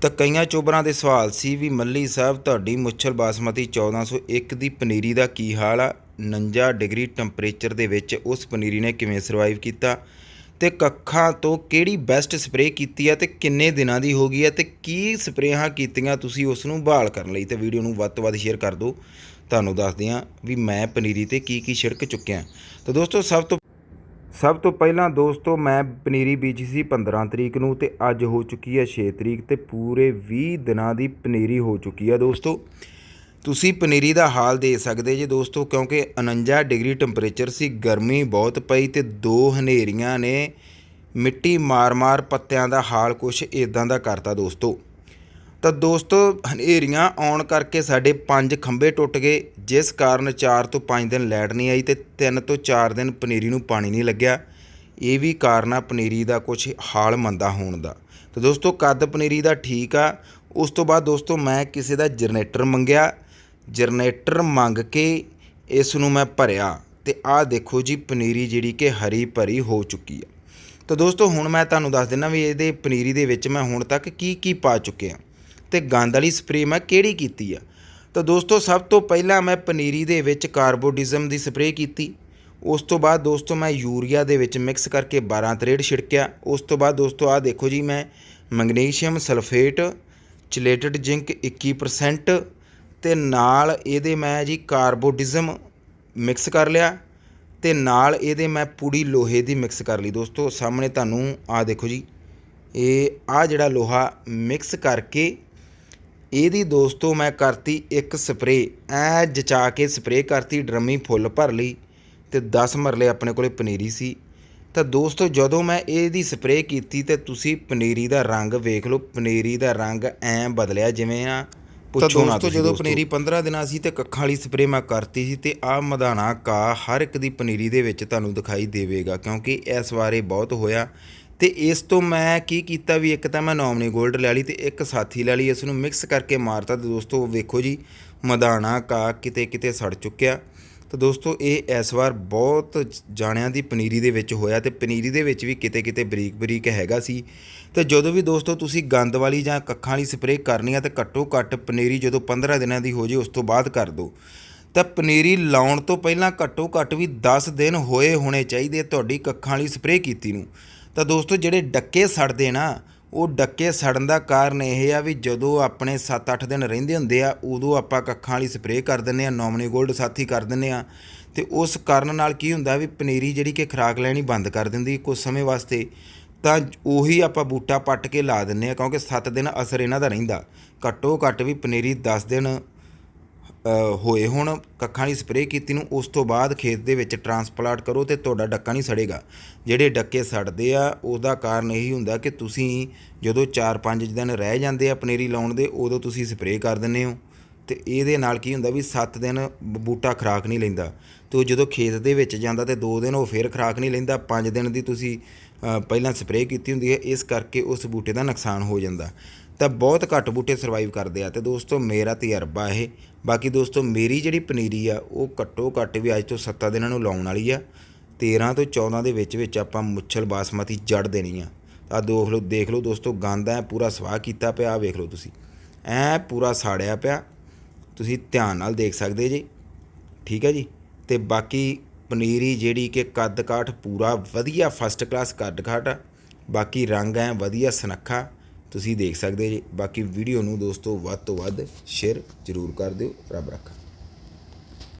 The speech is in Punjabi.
ਤਾਂ ਕਈਆਂ ਚੋਬਰਾਂ ਦੇ ਸਵਾਲ ਸੀ ਵੀ ਮੱਲੀ ਸਾਹਿਬ, ਤੁਹਾਡੀ ਮੁੱਛਲ ਬਾਸਮਤੀ 1401 ਦੀ ਪਨੀਰੀ ਦਾ ਕੀ ਹਾਲ ਆ? 49 ਡਿਗਰੀ ਟੈਂਪਰੇਚਰ ਦੇ ਵਿੱਚ ਉਸ ਪਨੀਰੀ ਨੇ ਕਿਵੇਂ ਸਰਵਾਈਵ ਕੀਤਾ? ਤੇ ਕੱਖਾਂ ਤੋਂ ਕਿਹੜੀ ਬੈਸਟ ਸਪਰੇਅ ਕੀਤੀ ਆ ਤੇ ਕਿੰਨੇ ਦਿਨਾਂ ਦੀ ਹੋ ਗਈ ਆ ਤੇ ਕੀ ਸਪਰੇਹਾਂ ਕੀਤੀਆਂ ਤੁਸੀਂ ਉਸ ਨੂੰ ਬਹਾਲ ਕਰਨ ਲਈ? ਤੇ ਵੀਡੀਓ ਨੂੰ ਵੱਧ ਤੋਂ ਵੱਧ ਸ਼ੇਅਰ ਕਰ ਦਿਓ। ਤੁਹਾਨੂੰ ਦੱਸਦੇ ਹਾਂ ਵੀ ਮੈਂ ਪਨੀਰੀ ਤੇ ਕੀ ਕੀ ਛਿੜਕ ਚੁੱਕਿਆ। ਤਾਂ ਦੋਸਤੋ, ਸਭ ਤੋਂ ਸਭ ਤੋਂ ਪਹਿਲਾਂ ਦੋਸਤੋ, ਮੈਂ ਪਨੀਰੀ ਬੀਜੀ ਸੀ 15 ਤਰੀਕ ਨੂੰ ਤੇ ਅੱਜ ਹੋ ਚੁੱਕੀ ਹੈ 6 ਤਰੀਕ ਤੇ ਪੂਰੇ 20 ਦਿਨਾਂ ਦੀ ਪਨੀਰੀ ਹੋ ਚੁੱਕੀ ਹੈ ਦੋਸਤੋ। ਤੁਸੀਂ ਪਨੀਰੀ ਦਾ ਹਾਲ ਦੇ ਸਕਦੇ ਜੇ ਦੋਸਤੋ, ਕਿਉਂਕਿ 49 ਡਿਗਰੀ ਟੈਂਪਰੇਚਰ ਸੀ, ਗਰਮੀ ਬਹੁਤ ਪਈ ਤੇ ਦੋ ਹਨੇਰੀਆਂ ਨੇ ਮਿੱਟੀ ਮਾਰ-ਮਾਰ ਪੱਤਿਆਂ ਦਾ ਹਾਲ ਕੁਛ ਇਦਾਂ ਦਾ ਕਰਤਾ ਦੋਸਤੋ। ਤਾਂ ਦੋਸਤੋ, ਹਨੇਰੀਆਂ ਆਉਣ ਕਰਕੇ ਸਾਡੇ ਪੰਜ ਖੰਭੇ ਟੁੱਟ ਗਏ, ਜਿਸ ਕਾਰਨ 4 ਤੋਂ 5 ਦਿਨ ਲੈਟ ਨਹੀਂ ਆਈ ਤੇ 3 ਤੋਂ 4 ਦਿਨ ਪਨੀਰੀ ਨੂੰ ਪਾਣੀ ਨਹੀਂ ਲੱਗਿਆ। ਇਹ ਵੀ ਕਾਰਨ ਆ ਪਨੀਰੀ ਦਾ ਕੁਝ ਹਾਲ ਮੰਦਾ ਹੋਣ ਦਾ। ਤਾਂ ਦੋਸਤੋ, ਕੱਦ ਪਨੀਰੀ ਦਾ ਠੀਕ ਆ। ਉਸ ਤੋਂ ਬਾਅਦ ਦੋਸਤੋ, ਮੈਂ ਕਿਸੇ ਦਾ ਜਨਰੇਟਰ ਮੰਗਿਆ। ਜਨਰੇਟਰ ਮੰਗ ਕੇ ਇਸ ਨੂੰ ਮੈਂ ਭਰਿਆ ਤੇ ਆਹ ਦੇਖੋ ਜੀ, ਪਨੀਰੀ ਜਿਹੜੀ ਕਿ ਹਰੀ ਭਰੀ ਹੋ ਚੁੱਕੀ ਆ। ਤਾਂ ਦੋਸਤੋ, ਹੁਣ ਮੈਂ ਤੁਹਾਨੂੰ ਦੱਸ ਦਿੰਦਾ ਵੀ ਇਹਦੇ ਪਨੀਰੀ ਦੇ ਵਿੱਚ ਮੈਂ ਹੁਣ ਤੱਕ ਕੀ ਕੀ ਪਾ ਚੁੱਕਿਆ। ਤੇ ਗੰਦ ਵਾਲੀ ਸਪਰੇਅ ਮੈਂ ਕਿਹੜੀ ਕੀਤੀ ਆ? ਤਾਂ ਦੋਸਤੋ, ਸਭ ਤੋਂ ਪਹਿਲਾਂ ਮੈਂ ਪਨੀਰੀ ਦੇ ਵਿੱਚ ਕਾਰਬੋਡਿਜ਼ਮ ਦੀ ਸਪਰੇਅ ਕੀਤੀ। ਉਸ ਤੋਂ ਬਾਅਦ ਦੋਸਤੋ, ਮੈਂ ਯੂਰੀਆ ਦੇ ਵਿੱਚ ਮਿਕਸ ਕਰਕੇ 12 ਤਰੇੜ ਛਿੜਕਿਆ। ਉਸ ਤੋਂ ਬਾਅਦ ਦੋਸਤੋ, ਆਹ ਦੇਖੋ ਜੀ, ਮੈਂ ਮੈਗਨੀਸ਼ੀਅਮ ਸਲਫੇਟ, ਚਲੇਟਡ ਜ਼ਿੰਕ 21% ਤੇ ਨਾਲ ਇਹਦੇ ਮੈਂ ਜੀ ਕਾਰਬੋਡਿਜ਼ਮ ਮਿਕਸ ਕਰ ਲਿਆ ਤੇ ਨਾਲ ਇਹਦੇ ਮੈਂ ਪੂੜੀ ਲੋਹੇ ਦੀ ਮਿਕਸ ਕਰ ਲਈ। ਦੋਸਤੋ, ਸਾਹਮਣੇ ਤੁਹਾਨੂੰ ਆਹ ਦੇਖੋ ਜੀ, ਇਹ ਆ ਜਿਹੜਾ ਲੋਹਾ ਮਿਕਸ ਕਰਕੇ ਇਹਦੀ ਦੋਸਤੋ ਮੈਂ ਕਰਤੀ ਇੱਕ ਸਪਰੇ ਐ ਜਚਾ ਕੇ ਸਪਰੇ ਕਰਤੀ ਡਰਮੀ ਫੁੱਲ ਭਰ ਲਈ ਤੇ 10 ਮਰਲੇ ਆਪਣੇ ਕੋਲੇ ਪਨੀਰੀ ਸੀ। ਤਾਂ ਦੋਸਤੋ ਜਦੋਂ ਮੈਂ ਇਹਦੀ ਸਪਰੇ ਕੀਤੀ ਤੇ ਤੁਸੀਂ ਪਨੀਰੀ ਦਾ ਰੰਗ ਵੇਖ ਲਓ ਪਨੀਰੀ ਦਾ ਰੰਗ ਐ ਬਦਲਿਆ ਜਿਵੇਂ ਆ ਪੁੱਛੋ ਨਾ ਤੁਸੀਂ ਜਦੋਂ ਪਨੀਰੀ 15 ਦਿਨਾਂ ਸੀ ਤੇ ਕੱਖਾਂ ਵਾਲੀ ਸਪਰੇ ਮੈਂ ਕਰਤੀ ਸੀ ਤੇ ਆ ਮਧਾਣਾ ਕਾ ਹਰ ਇੱਕ ਦੀ ਪਨੀਰੀ ਦੇ ਵਿੱਚ ਤੁਹਾਨੂੰ ਦਿਖਾਈ ਦੇਵੇਗਾ ਕਿਉਂਕਿ ਇਸ ਵਾਰੇ ਬਹੁਤ ਹੋਇਆ। ਤੇ ਇਸ ਤੋਂ ਮੈਂ ਕੀ ਕੀਤਾ ਵੀ ਇੱਕ ਤਾਂ ਮੈਂ ਨੋਮਨੀ 골ਡ ਲੈ ਲਈ ਤੇ ਇੱਕ ਸਾਥੀ ਲੈ ਲਈ ਇਸ ਨੂੰ ਮਿਕਸ ਕਰਕੇ ਮਾਰਤਾ ਤੇ ਦੋਸਤੋ ਵੇਖੋ ਜੀ ਮਧਾਣਾ ਕਾ ਕਿਤੇ ਕਿਤੇ ਸੜ ਚੁੱਕਿਆ। ਤਾਂ ਦੋਸਤੋ ਇਹ ਇਸ ਵਾਰ ਬਹੁਤ ਜਾਣਿਆਂ ਦੀ ਪਨੀਰੀ ਦੇ ਵਿੱਚ ਹੋਇਆ ਤੇ ਪਨੀਰੀ ਦੇ ਵਿੱਚ ਵੀ ਕਿਤੇ ਕਿਤੇ ਬਰੀਕ ਬਰੀਕ ਹੈਗਾ ਸੀ। ਤੇ ਜਦੋਂ ਵੀ ਦੋਸਤੋ ਤੁਸੀਂ ਗੰਦ ਵਾਲੀ ਜਾਂ ਕੱਖਾਂ ਵਾਲੀ ਸਪਰੇਅ ਕਰਨੀ ਆ ਤੇ ਘੱਟੋ ਘੱਟ ਪਨੀਰੀ ਜਦੋਂ 15 ਦਿਨਾਂ ਦੀ ਹੋ ਜੇ ਉਸ ਤੋਂ ਬਾਅਦ ਕਰ ਦਿਓ ਤਾਂ ਪਨੀਰੀ ਲਾਉਣ ਤੋਂ ਪਹਿਲਾਂ ਘੱਟੋ ਘੱਟ ਵੀ 10 ਦਿਨ ਹੋਏ ਹੋਣੇ ਚਾਹੀਦੇ ਤੁਹਾਡੀ ਕੱਖਾਂ ਵਾਲੀ ਸਪਰੇਅ ਕੀਤੀ ਨੂੰ। ਤਾਂ ਦੋਸਤੋ, ਜਿਹੜੇ ਡੱਕੇ ਸੜਦੇ ਨਾ, ਉਹ ਡੱਕੇ ਸੜਨ ਦਾ ਕਾਰਨ ਇਹ ਆ ਵੀ ਜਦੋਂ ਆਪਣੇ 7-8 ਦਿਨ ਰਹਿੰਦੇ ਹੁੰਦੇ ਆ, ਉਦੋਂ ਆਪਾਂ ਕੱਖਾਂ ਵਾਲੀ ਸਪਰੇਅ ਕਰ ਦਿੰਨੇ ਆ, ਨੋਮਨੀ ਗੋਲਡ ਸਾਥੀ ਕਰ ਦਿੰਨੇ ਆ। ਤੇ ਉਸ ਕਾਰਨ ਨਾਲ ਕੀ ਹੁੰਦਾ ਵੀ ਪਨੀਰੀ ਜਿਹੜੀ ਕਿ ਖਰਾਕ ਲੈਣੀ ਬੰਦ ਕਰ ਦਿੰਦੀ ਕੁਝ ਸਮੇਂ ਵਾਸਤੇ, ਤਾਂ ਉਹੀ ਆਪਾਂ ਬੂਟਾ ਪੱਟ ਕੇ ਲਾ ਦਿੰਨੇ ਆ, ਕਿਉਂਕਿ 7 ਦਿਨ ਅਸਰ ਇਹਨਾਂ ਦਾ ਰਹਿੰਦਾ। ਘੱਟੋ ਘੱਟ ਵੀ ਪਨੀਰੀ 10 ਦਿਨ ਹੋਏ। ਹੁਣ ਕੱਖਾਂ ਦੀ ਸਪਰੇਅ ਕੀਤੀ ਨੂੰ, ਉਸ ਤੋਂ ਬਾਅਦ ਖੇਤ ਦੇ ਵਿੱਚ ਟਰਾਂਸਪਲਾਂਟ ਕਰੋ ਤੇ ਤੁਹਾਡਾ ਡੱਕਾ ਨਹੀਂ ਸੜੇਗਾ। ਜਿਹੜੇ ਡੱਕੇ ਸੜਦੇ ਆ, ਉਹਦਾ ਕਾਰਨ ਇਹੀ ਹੁੰਦਾ ਕਿ ਤੁਸੀਂ ਜਦੋਂ 4-5 ਦਿਨ ਰਹਿ ਜਾਂਦੇ ਆ, ਪਨੀਰੀ ਲਾਉਣ ਦੇ, ਉਦੋਂ ਤੁਸੀਂ ਸਪਰੇਅ ਕਰ ਦਿੰਦੇ ਹੋ। ਤੇ ਇਹਦੇ ਨਾਲ ਕੀ ਹੁੰਦਾ ਵੀ 7 ਦਿਨ ਬੂਟਾ ਖਰਾਕ ਨਹੀਂ ਲੈਂਦਾ। ਤੇ ਉਹ ਜਦੋਂ ਖੇਤ ਦੇ ਵਿੱਚ ਜਾਂਦਾ ਤੇ 2 ਦਿਨ ਉਹ ਫੇਰ ਖਰਾਕ ਨਹੀਂ ਲੈਂਦਾ 5 ਦਿਨ ਦੀ ਤੁਸੀਂ ਪਹਿਲਾਂ ਸਪਰੇਅ ਕੀਤੀ ਹੁੰਦੀ ਹੈ, ਇਸ ਕਰਕੇ ਉਸ ਬੂਟੇ ਦਾ ਨੁਕਸਾਨ ਹੋ ਜਾਂਦਾ। ਤਾਂ ਬਹੁਤ ਘੱਟ ਬੂਟੇ ਸਰਵਾਈਵ ਕਰਦੇ ਆ। ਤੇ ਦੋਸਤੋ, ਮੇਰਾ ਤਜਰਬਾ ਇਹ, ਬਾਕੀ ਦੋਸਤੋ, ਮੇਰੀ ਜਿਹੜੀ ਪਨੀਰੀ ਆ, ਉਹ ਘੱਟੋ ਘੱਟ ਵੀ ਅੱਜ ਤੋਂ 7 ਦਿਨਾਂ ਨੂੰ ਲਾਉਣ ਵਾਲੀ ਆ। 13 ਤੋਂ 14 ਦੇ ਵਿੱਚ ਵਿੱਚ ਆਪਾਂ ਮੁੱਛਲ ਬਾਸਮਤੀ ਜੜ ਦੇਣੀ ਆ। ਆ ਦੇਖ ਲਓ ਦੇਖ ਲਓ ਦੋਸਤੋ, ਗੰਦ ਐ, ਪੂਰਾ ਸਵਾਹ ਕੀਤਾ ਪਿਆ ਆ ਵੇਖ ਲਓ ਤੁਸੀਂ। ਐ ਪੂਰਾ ਸਾੜਿਆ ਪਿਆ। ਤੁਸੀਂ ਧਿਆਨ ਨਾਲ ਦੇਖ ਸਕਦੇ ਜੀ। ਠੀਕ ਹੈ ਜੀ? ਤੇ ਬਾਕੀ ਪਨੀਰੀ ਜਿਹੜੀ ਕਿ ਕੱਦ ਕਾਠ ਪੂਰਾ ਵਧੀਆ ਫਸਟ ਕਲਾਸ ਕੱਦ ਕਾਠ ਆ। ਬਾਕੀ ਰੰਗ ਐ ਵਧੀਆ ਸੁਨੱਖਾ, ਤੁਸੀਂ ਦੇਖ ਸਕਦੇ ਜੀ। ਬਾਕੀ ਵੀਡੀਓ ਨੂੰ ਦੋਸਤੋ ਵੱਧ ਤੋਂ ਵੱਧ ਸ਼ੇਅਰ ਜ਼ਰੂਰ ਕਰ ਦਿਓ, ਰੱਬ ਰੱਖਾ।